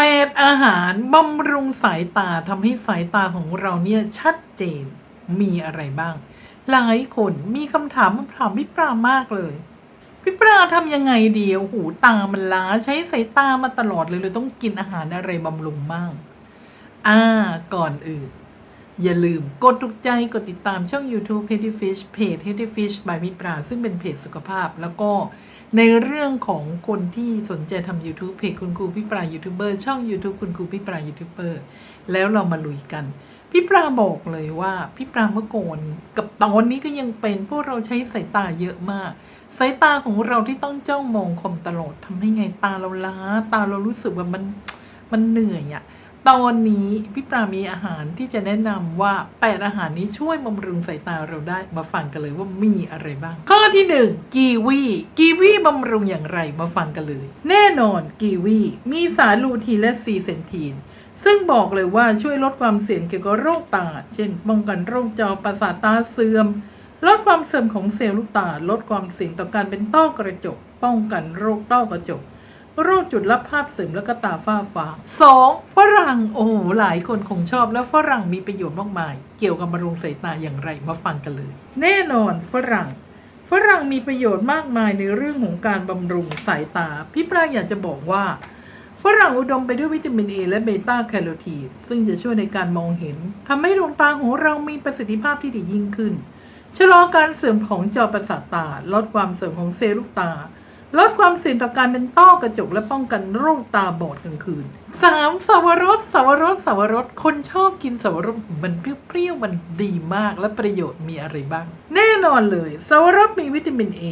เปดอาหารบำรุงสายตาทำให้สายตาของเราเนี่ยชัดเจนมีอะไรบ้าง หลายคนมีคำถามมาถามพี่ปรามากเลย พี่ปราทำยังไงดีโอ้โหูตามันล้าใช้สายตามาตลอดเลยเลยต้องกินอาหารอะไรบำรุงบ้าง อ่าก่อนอื่น อย่าลืมกดถูกใจกดติดตามช่อง YouTube h e a d y Fish เพจ h e a d y Fish by พี่ปรา ซึ่งเป็นเพจสุขภาพ แล้วก็ในเรื่องของคนที่สนใจทำ YouTube เพจคุณครูพี่ปรายูทูบเบอร์ช่อง YouTube คุณครูพี่ปรายูทูบเบอร์แล้วเรามาลุยกัน พี่ปราบอกเลยว่าพี่ปราเมื่อก่อนกับตอนนี้ก็ยังเป็นพวกเราใช้สายตาเยอะมากสายตาของเราที่ต้องจ้องมองคอมตลอดทำให้ไงตาเราล้า ตาเรารู้สึกว่ามันมันเหนื่อยอะ ตอนนี้พี่ปรามีอาหารที่จะแนะนำว่าแปดอาหารนี้ช่วยบำรุงสายตาเราได้มาฟังกันเลยว่ามีอะไรบ้าง ข้อที่หนึ่งกีวีกีวีบำรุงอย่างไรมาฟังกันเลย แน่นอนกีวีมีสารลูทีนและซีเซนทีนซึ่งบอกเลยว่าช่วยลดความเสี่ยงเกี่ยวกับโรคตา เช่นป้องกันโรคจอประสาทตาเสื่อม ลดความเสื่อมของเซลล์ลูกตา ลดความเสี่ยงต่อการเป็นต้อกระจก ป้องกันโรคต้อกระจก โรคจุดรับภาพเสื่อมและก็ตาฝ้าฟางสองฝรั่งโอ้โหหลายคนคงชอบแล้วฝรั่งมีประโยชน์มากมาย เกี่ยวกับบำรุงสายตาอย่างไรมาฟังกันเลย แน่นอนฝรั่ง ฝรั่งมีประโยชน์มากมายในเรื่องของการบำรุงสายตา พี่ปราอยากจะบอกว่าฝรั่งอุดมไปด้วยวิตามินเอและเบต้าแคโรทีนซึ่งจะช่วยในการมองเห็นทำให้ดวงตาของเรามีประสิทธิภาพที่ดียิ่งขึ้น ชะลอการเสื่อมของจอประสาทตา ลดความเสื่อมของเซลล์ลูกตา ลดความเสี่ยงต่อการเป็นต้อกระจกและป้องกันโรคตาบอดกลางคืน 3. สวรสสวรสสวรสคนชอบกินสวรสมันเปรี้ยวๆมันดีมากและประโยชน์มีอะไรบ้าง แน่นอนเลย สวรสมีวิตามินเอ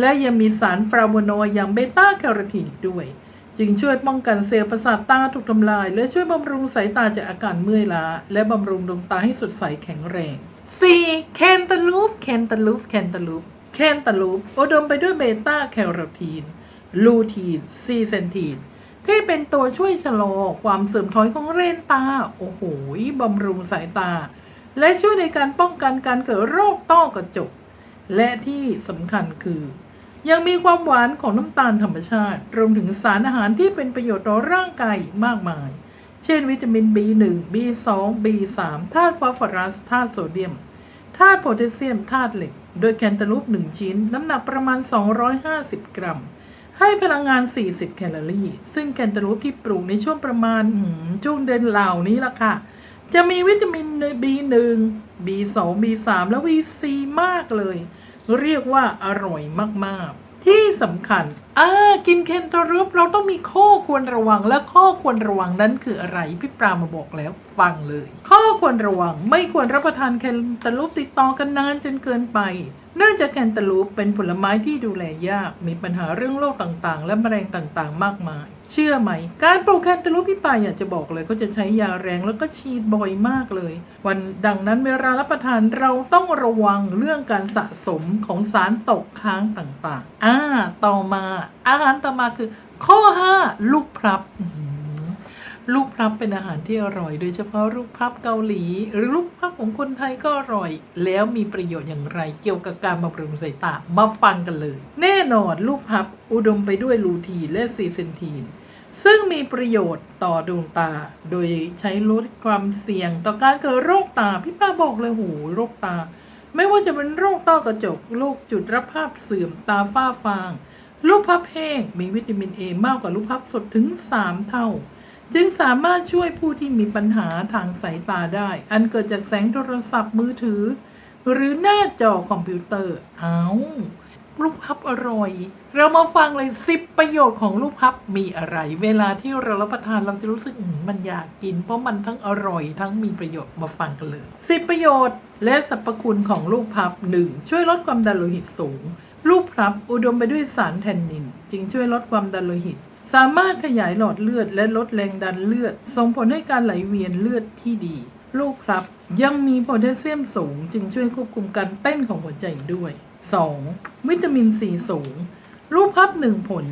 และยังมีสารฟลาโวนอยด์อย่างเบต้าแคโรทีนด้วย จึงช่วยป้องกันเซลล์ประสาทตาถูกทำลาย และช่วยบำรุงสายตาจากอาการเมื่อยล้า และบำรุงดวงตาให้สดใสแข็งแรง 4. แคนตาลูปแคนตาลูปแคนตาลูป คนตาลูปอุดมไปด้วยเบต้าแคโรทีน ลูทีน ซีเซนทีน ที่เป็นตัวช่วยชะลอความเสื่อมถอยของเรนตา โอ้โหบำรุงสายตา และช่วยในการป้องกันการเกิดโรคต้อกระจก และที่สำคัญคือ ยังมีความหวานของน้ำตาลธรรมชาติ รวมถึงสารอาหารที่เป็นประโยชน์ต่อร่างกายมากมาย เช่น วิตามิน B1 B2 B3 ธาตุฟอสฟอรัสธาตุโซเดียม ธาตุโพแทสเซียมธาตุเหล็ก โดยแคนตาลูป1ชิ้น น้ำหนักประมาณ 250 กรัม ให้พลังงาน 40 แคลอรี่ ซึ่งแคนตาลูปที่ปลูกในช่วงประมาณช่วงเดือนเหล่านี้ล่ะค่ะ จะมีวิตามิน B1 B2 B3 และ VC มากเลย เรียกว่าอร่อยมากๆ ที่สำคัญอ่ากินเคนตาลูปเราต้องมีข้อควรระวังและข้อควรระวังนั้นคืออะไร พี่ปรามาบอกแล้วฟังเลย ข้อควรระวังไม่ควรรับประทานเคนตาลูปติดต่อกันนานจนเกินไป เนื่องจากแคนตาลูปเป็นผลไม้ที่ดูแลยาก มีปัญหาเรื่องโรคต่างๆ และแมลงต่างๆ มากมาย เชื่อไหม การปลูกแคนตาลูปพี่ปายอยากจะบอกเลยเขาจะใช้ยาแรงแล้วก็ฉีดบ่อยมากเลย วันดังนั้นเวลารับประทานเราต้องระวังเรื่องการสะสมของสารตกค้างต่างๆ อ่า ต่อมา อาหารต่อมาคือ ข้อ 5 ลูกพลับ ลูกพลับเป็นอาหารที่อร่อย โดยเฉพาะลูกพลับเกาหลี หรือลูกพลับของคนไทยก็อร่อย แล้วมีประโยชน์อย่างไร เกี่ยวกับการบำรุงสายตามาฟังกันเลย แน่นอนลูกพลับอุดมไปด้วยลูทีนและซีเซนทีนซึ่งมีประโยชน์ต่อดวงตา โดยใช้ลดความเสี่ยงต่อการเกิดโรคตา พี่ป้าบอกเลยโหโรคตา ไม่ว่าจะเป็นโรคต้อกระจก โรคจุดรับภาพเสื่อม ตาฝ้าฟาง ลูกพับแห้ง มีวิตามินเอมากกว่าลูกพับสดถึง 3 เท่า จึงสามารถช่วยผู้ที่มีปัญหาทางสายตาได้ อันเกิดจากแสงโทรศัพท์มือถือ หรือหน้าจอคอมพิวเตอร์ เอาลูกพับอร่อย เรามาฟังเลยสิบประโยชน์ของลูกพับมีอะไร เวลาที่เรารับประทานเราจะรู้สึกมันอยากกิน เพราะมันทั้งอร่อยทั้งมีประโยชน์มาฟังกันเลยสิบประโยชน์ และสรรพคุณของลูกพับหนึ่งช่วยลดความดันโลหิตสูง ลูกพับอุดมไปด้วยสารแทนนิน จึงช่วยลดความดันโลหิต สามารถขยายหลอดเลือดและลดแรงดันเลือด ส่งผลให้การไหลเวียนเลือดที่ดี ลูกพลับยังมีโพแทสเซียมสูง จึงช่วยควบคุมการเต้นของหัวใจด้วย 2. วิตามินซีสูง ลูกพลับหนึ่งผล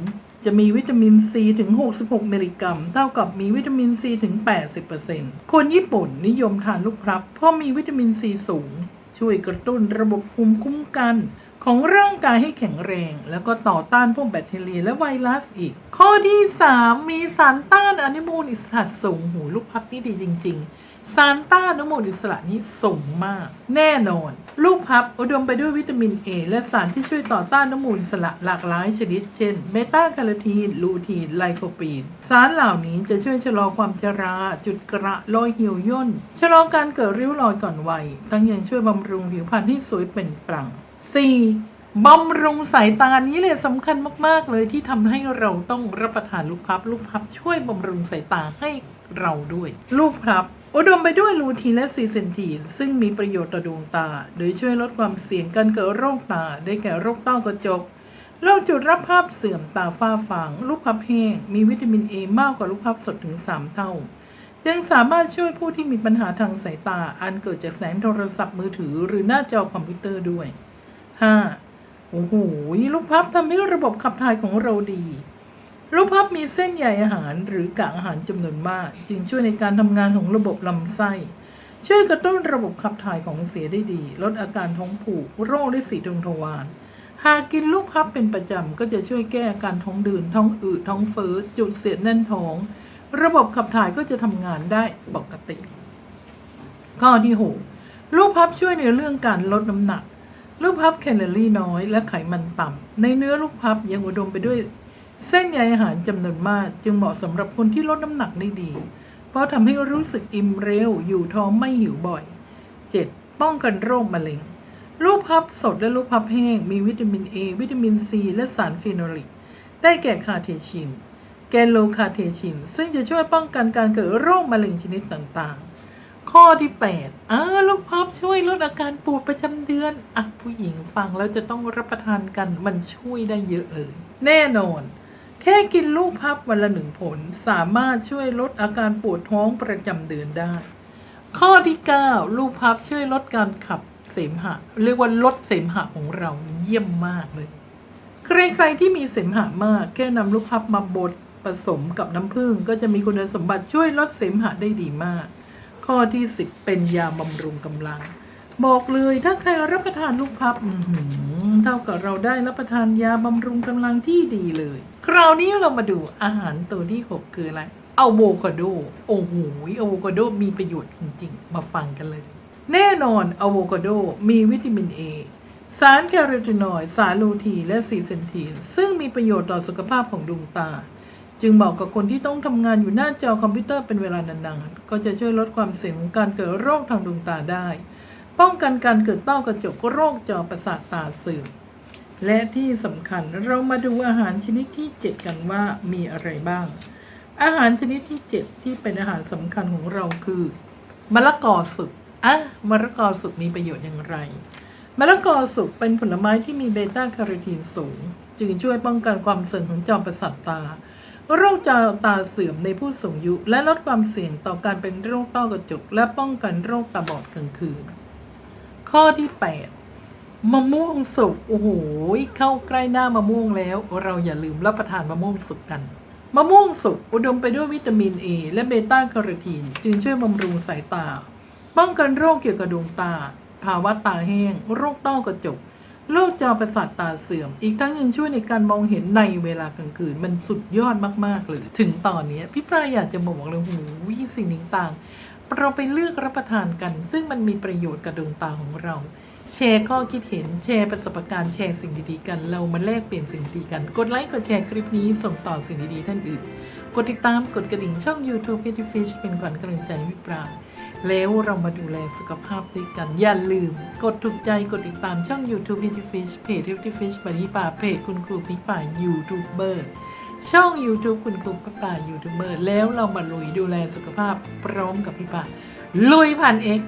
จะมีวิตามินซีถึง 66 มิลลิกรัม เท่ากับมีวิตามินซีถึง 80%คนญี่ปุ่นนิยมทานลูกพลับ เพราะมีวิตามินซีสูง ช่วยกระตุ้นระบบภูมิคุ้มกัน ของร่างกายให้แข็งแรง แล้วก็ต่อต้านพวกแบคทีเรียและไวรัสอีก ข้อที่ 3 มีสารต้านอนุมูลอิสระสูงหูลูกพับนี่ดีจริง ๆ สารต้านอนุมูลอิสระนี้สูงมาก แน่นอน ลูกพับอุดมไปด้วยวิตามิน A และสารที่ช่วยต่อต้านอนุมูลอิสระหลากหลายชนิด เช่นเบต้าคโรทีน ลูทีน ไลโคปีน สารเหล่านี้จะช่วยชะลอความชรา จุดกระรอยเหี่ยวย่นชะลอการเกิดริ้วรอยก่อนวัยทั้งยังช่วยบำรุงผิวพรรณที่สวยเป็นปลั่ง 4. บำรุงสายตานี้เลยสำคัญมากๆเลยที่ทำให้เราต้องรับประทานลูกพลับ ลูกพลับช่วยบำรุงสายตาให้เราด้วย ลูกพลับ อุดมไปด้วยลูทีนและซีเซนทีน ซึ่งมีประโยชน์ต่อดวงตา โดยช่วยลดความเสี่ยงการเกิดโรคตา ได้แก่โรคต้อกระจกโรคจุดรับภาพเสื่อมตาฝ้าฟางลูกพับแห้งมีวิตามินเอมากกว่าลูกพับสดถึง 3 เท่ายังสามารถช่วยผู้ที่มีปัญหาทางสายตา อันเกิดจากแสงโทรศัพท์มือถือหรือหน้าจอคอมพิวเตอร์ด้วย 5. โอ้โหลูกพับทำให้ระบบขับถ่ายของเราดี ลูกพับมีเส้นใยอาหารหรือกากอาหารจำนวนมาก จึงช่วยในการทำงานของระบบลำไส้ ช่วยกระตุ้นระบบขับถ่ายของเสียได้ดี ลดอาการท้องผูกโรคฤทธิ์สีดวงทวารหากกินลูกพับเป็นประจำก็จะช่วยแก้อาการท้องดื่นท้องอืดท้องเฟ้อจุดเสียดแน่นท้อง ระบบขับถ่ายก็จะทำงานได้ปกติ ข้อที่ 6 ลูกพับช่วยในเรื่องการลดน้ำหนัก ลูกพับแคลอรี่น้อยและไขมันต่ำในเนื้อลูกพับยังอุดมไปด้วย เส้นใยอาหารจำนวนมาก จึงเหมาะสำหรับคนที่ลดน้ำหนักได้ดี เพราะทำให้รู้สึกอิ่มเร็ว อยู่ท้องไม่หิวบ่อย 7. ป้องกันโรคมะเร็ง ลูกพับสดและลูกพับแห้ง มีวิตามิน A วิตามิน C และสารฟีโนลิก ได้แก่คาเทชิน แกนโลคาเทชิน ซึ่งจะช่วยป้องกันการเกิดโรคมะเร็งชนิดต่างๆ ข้อที่8อ่าลูกพับช่วยลดอาการปวดประจำเดือนอะผู้หญิงฟังแล้วจะต้องรับประทานกันมันช่วยได้เยอะเลย แน่นอน แค่กินลูกพับวันละหนึ่งผล สามารถช่วยลดอาการปวดท้องประจำเดือนได้ ข้อที่ 9 ลูกพับช่วยลดการขับเสมหะ เรียกว่าลดเสมหะของเราเยี่ยมมากเลย ใครๆที่มีเสมหะมาก แค่นำลูกพับมาบดผสมกับน้ำผึ้งก็จะมีคุณสมบัติช่วยลดเสมหะได้ดีมาก ข้อที่10เป็นยาบำรุงกำลัง บอกเลยถ้าใครรับประทานลูกพับเท่ากับเราได้รับประทานยาบำรุงกำลังที่ดีเลย คราวนี้เรามาดูอาหารตัวที่6คืออะไรอะโวคาโด โอ้โหอะโวคาโดมีประโยชน์จริง ๆ มาฟังกันเลย แน่นอนอะโวคาโดมีวิตามิน A สารแคโรทีนอยด์สารลูทีนและซีเซนทีน ซึ่งมีประโยชน์ต่อสุขภาพของดวงตา จึงเหมาะกับคนที่ต้องทำงานอยู่หน้าจอคอมพิวเตอร์เป็นเวลานานๆ ก็จะช่วยลดความเสี่ยงของการเกิดโรคทางดวงตาได้ ป้องกันการเกิดต้อกระจกโรคจอประสาทตาเสื่อม และที่สำคัญเรามาดูอาหารชนิดที่ 7 กันว่ามีอะไรบ้าง อาหารชนิดที่ 7 ที่เป็นอาหารสำคัญของเราคือมะละกอสุกอะมะละกอสุกมีประโยชน์อย่างไรมะละกอสุกเป็นผลไม้ที่มีเบต้าแคโรทีนสูง จึงช่วยป้องกันความเสื่อมของจอประสาทตา โรคจอตาเสื่อมในผู้สูงอายุ และลดความเสี่ยงต่อการเป็นโรคต้อกระจก และป้องกันโรคตาบอดกลางคืน ข้อที่ 8 มะม่วงสุกโอ้โหเข้าใกล้หน้ามะม่วงแล้ว เราอย่าลืมรับประทานมะม่วงสุกกันมะม่วงสุกอุดมไปด้วยวิตามิน A และเบต้าแคโรทีนจึงช่วยบำรุงสายตา ป้องกันโรคเกี่ยวกับดวงตา ภาวะตาแห้ง โรคต้อกระจก โรคจอประสาทตาเสื่อม อีกทั้งยังช่วยในการมองเห็นในเวลากลางคืน มันสุดยอดมากๆเลยถึงตอนนี้พี่ปลาอยากจะบอกเลยโอ้โหสิ่งต่างๆเราไปเลือกรับประทานกัน ซึ่งมันมีประโยชน์กับดวงตาของเรา แชร์ข้อคิดเห็นแชร์ประสบการณ์แชร์สิ่งดีๆกัน เรามาแลกเปลี่ยนสิ่งดีๆกัน กดไลค์กดแชร์คลิปนี้ส่งต่อสิ่งดีๆท่านอื่น กดติดตามกดกระดิ่งช่อง YouTube p e t t y Fish เป็นขวัญกำลังใจให้พี่ปลา แล้วเรามาดูแลสุขภาพด้วยกัน อย่าลืม กดถูกใจกดติดตามช่อง YouTube p e t t y Fish เพจ p e t t y Fish ปริป่าเพจคุณครูพี่ป่ายูทูบเบอร์ช่อง YouTube คุณครูพี่ป่ายูทูบเบอร์แล้วเรามาลุยดูแลสุขภาพพร้อมกับพี่ป่าลุยผ่านเอ็ก